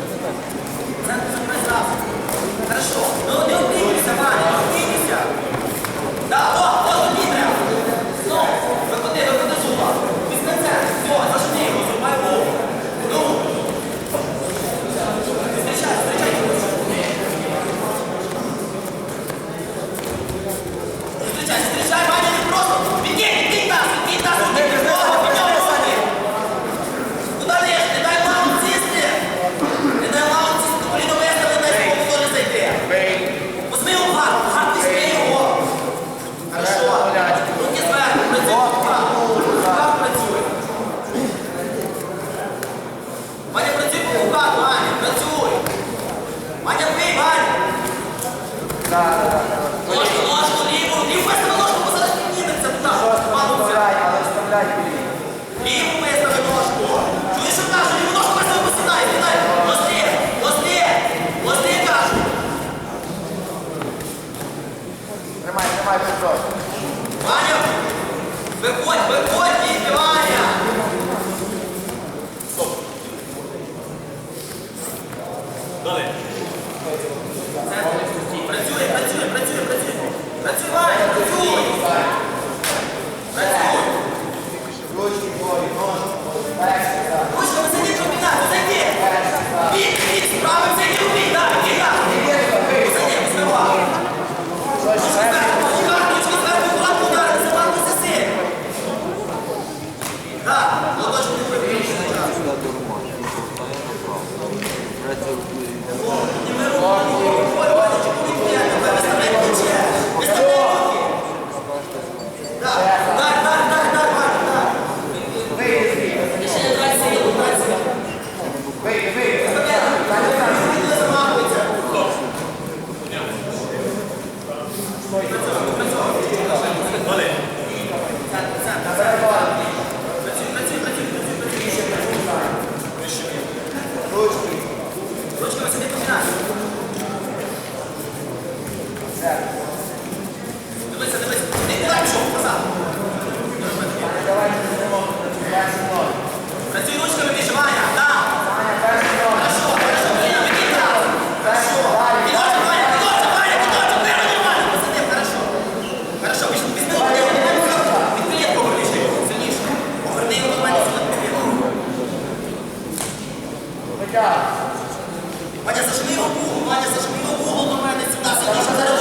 何だ? Ложку, ложку, ліву, ліву вистави, ложку посадиш підніметься, так. Пану ліву. Ліву вистави ложку. Чуєш, що кажу, ліву ложку вистави посадай, кидай. Лозди, лозди, лозди, кажу. Тримай, тримай, Петро. Ваня, виходь, виходь. Так. Ваня, зажми його Ваня, зажми його до мене сюди, сюди, зараз.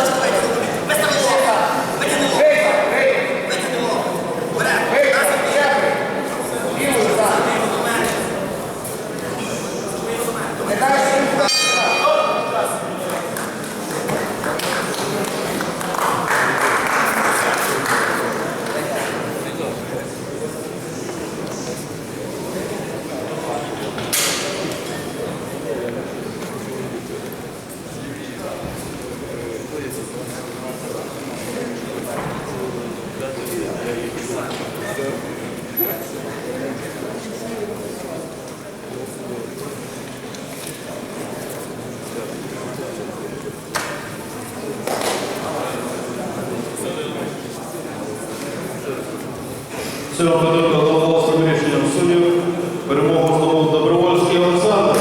Всього подобно голосував рішенням суддів. Перемогу знову добровольський Олександр.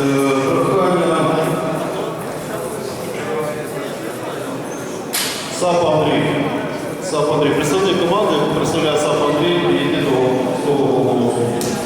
Е, прохання. Сап Андрій. Сап Андрій. Представник команди представляє Сап Андрій і до того голосу.